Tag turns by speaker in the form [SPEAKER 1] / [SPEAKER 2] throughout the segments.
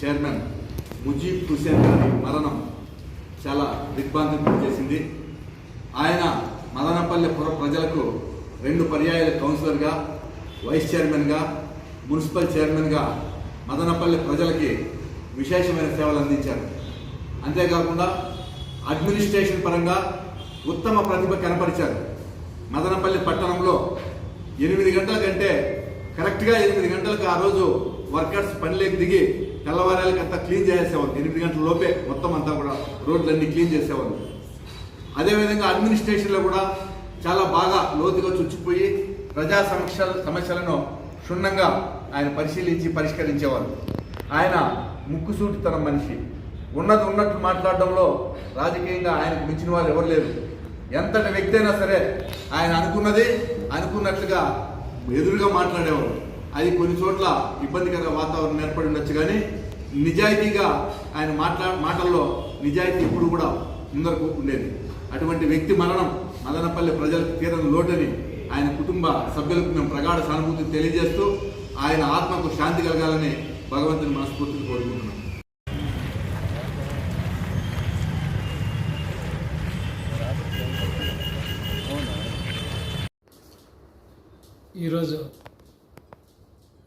[SPEAKER 1] Chairman Mujeeb Hussain గారి మరణం చాలా దిగ్భ్రాంతి చేసింది. ఆయన మదనపల్లి పుర ప్రజలకు రెండు పర్యాయాల కౌన్సిలర్గా వైస్ చైర్మన్గా మున్సిపల్ చైర్మన్గా మదనపల్లి ప్రజలకి విశేషమైన సేవలు అందించారు. అంతేకాకుండా అడ్మినిస్ట్రేషన్ పరంగా ఉత్తమ ప్రతిభ కనపరిచారు. మదనపల్లి పట్టణంలో ఎనిమిది గంటల కంటే కరెక్ట్గా ఎనిమిది గంటలకు ఆ రోజు వర్కర్స్ పనిలోకి దిగి తెల్లవారాలకి అంతా క్లీన్ చేసేవాళ్ళు ఎనిమిది గంటల లోపే మొత్తం అంతా కూడా రోడ్లన్నీ క్లీన్ చేసేవాళ్ళు. అదేవిధంగా అడ్మినిస్ట్రేషన్లో కూడా చాలా బాగా లోతుగా చుచ్చిపోయి ప్రజా సమస్య సమస్యలను క్షుణ్ణంగా ఆయన పరిశీలించి పరిష్కరించేవారు ఆయన ముక్కుసూటితనం మనిషి. ఉన్నది ఉన్నట్లు మాట్లాడడంలో రాజకీయంగా ఆయనకు మించిన వారు ఎవరు లేరు. ఎంతటి వ్యక్తి అయినా సరే ఆయన అనుకున్నది అనుకున్నట్లుగా ఎదురుగా మాట్లాడేవారు అది కొన్ని చోట్ల ఇబ్బందికర వాతావరణం ఏర్పడి ఉండొచ్చు కానీ నిజాయితీగా ఆయన మాట్లా మాటల్లో నిజాయితీ ఎప్పుడు కూడా ముందరకు ఉండేది. అటువంటి వ్యక్తి మరణం మదనపల్లి ప్రజలకు తీరని లోటని ఆయన కుటుంబ సభ్యులకు మేము ప్రగాఢ సానుభూతి తెలియజేస్తూ ఆయన ఆత్మకు శాంతి కలగాలని భగవంతుని మనస్ఫూర్తిని కోరుకుంటున్నాం.
[SPEAKER 2] ఈరోజు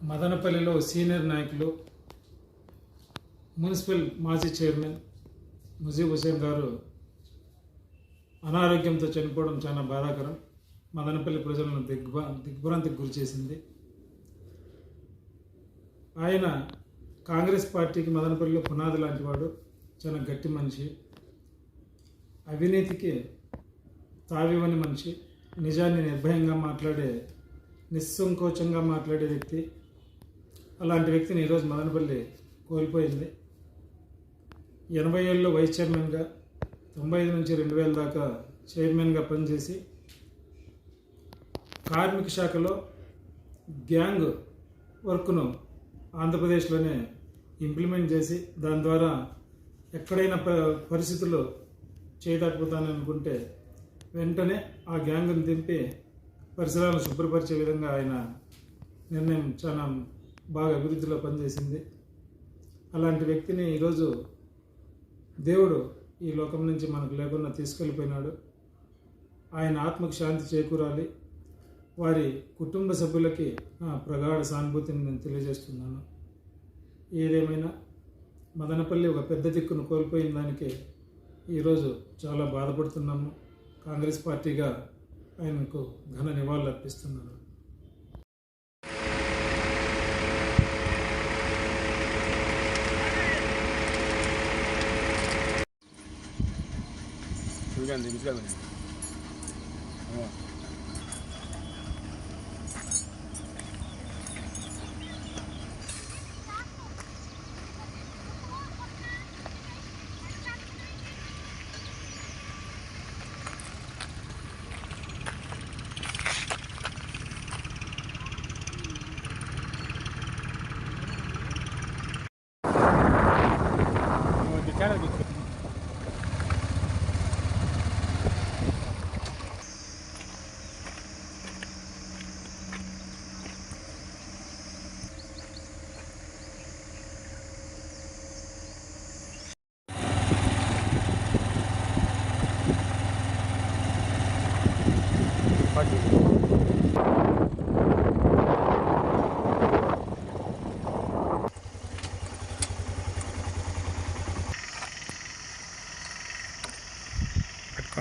[SPEAKER 2] మదనపల్లిలో సీనియర్ నాయకులు మున్సిపల్ మాజీ చైర్మన్ ముజీబ్ హుసేన్ గారు అనారోగ్యంతో చనిపోవడం చాలా బాధాకరం. మదనపల్లి ప్రజలను దిగ్భా దిగ్భ్రాంతికి గురి చేసింది. ఆయన కాంగ్రెస్ పార్టీకి మదనపల్లిలో పునాది లాంటి వాడు చాలా గట్టి మనిషి అవినీతికి తావివని మనిషి నిజాన్ని నిర్భయంగా మాట్లాడే నిస్సంకోచంగా మాట్లాడే వ్యక్తి అలాంటి వ్యక్తిని ఈరోజు మదనపల్లి కోల్పోయింది. ఎనభై ఏళ్ళలో వైస్ చైర్మన్గా తొంభై ఐదు నుంచి రెండు వేల దాకా చైర్మన్గా పనిచేసి కార్మిక శాఖలో గ్యాంగ్ వర్క్ను ఆంధ్రప్రదేశ్లోనే ఇంప్లిమెంట్ చేసి దాని ద్వారా ఎక్కడైనా ప పరిస్థితుల్లో చేయలేకపోతానని వెంటనే ఆ గ్యాంగ్ను దింపి పరిసరాలను శుభ్రపరిచే విధంగా ఆయన నిర్ణయం చాలా బాగా అభివృద్ధిలో పనిచేసింది. అలాంటి వ్యక్తిని ఈరోజు దేవుడు ఈ లోకం నుంచి మనకు లేకుండా తీసుకెళ్ళిపోయినాడు. ఆయన ఆత్మకు శాంతి చేకూరాలి. వారి కుటుంబ సభ్యులకి ప్రగాఢ సానుభూతిని నేను తెలియజేస్తున్నాను. ఏదేమైనా మదనపల్లి ఒక పెద్ద దిక్కును కోల్పోయిన దానికి ఈరోజు చాలా బాధపడుతున్నాము. కాంగ్రెస్ పార్టీగా ఆయనకు ఘన నివాళులు అర్పిస్తున్నాను
[SPEAKER 3] Güvenli, güzel
[SPEAKER 4] benim. Tamam.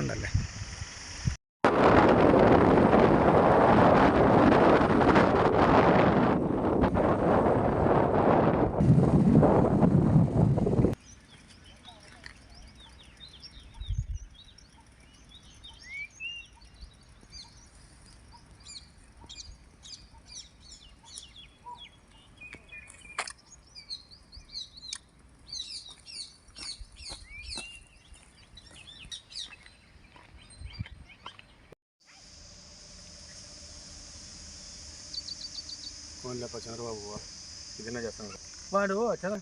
[SPEAKER 4] ഉണ്ടല്ലേ?
[SPEAKER 3] ఫోన్ లేప చంద్రబాబు ఇదన్నా చేస్తాను.
[SPEAKER 4] వాడు చాలా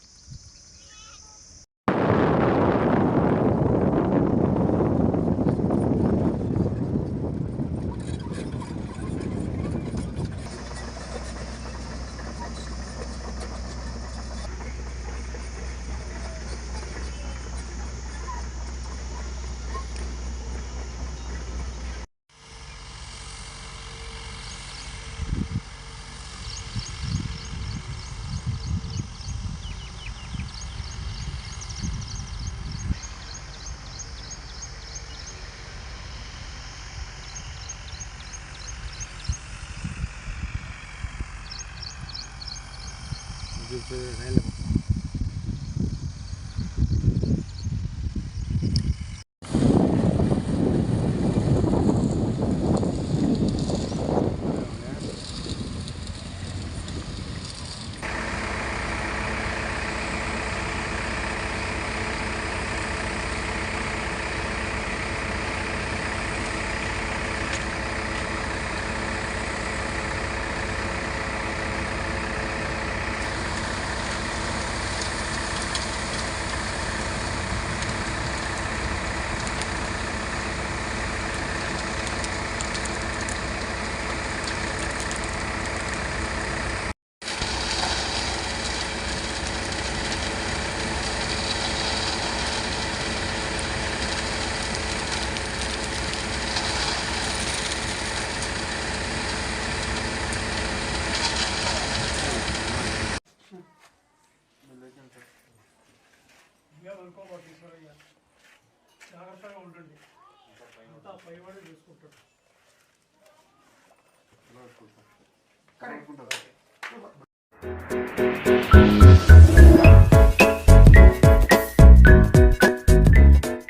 [SPEAKER 5] super పైబడి చూసుకుంటాడు.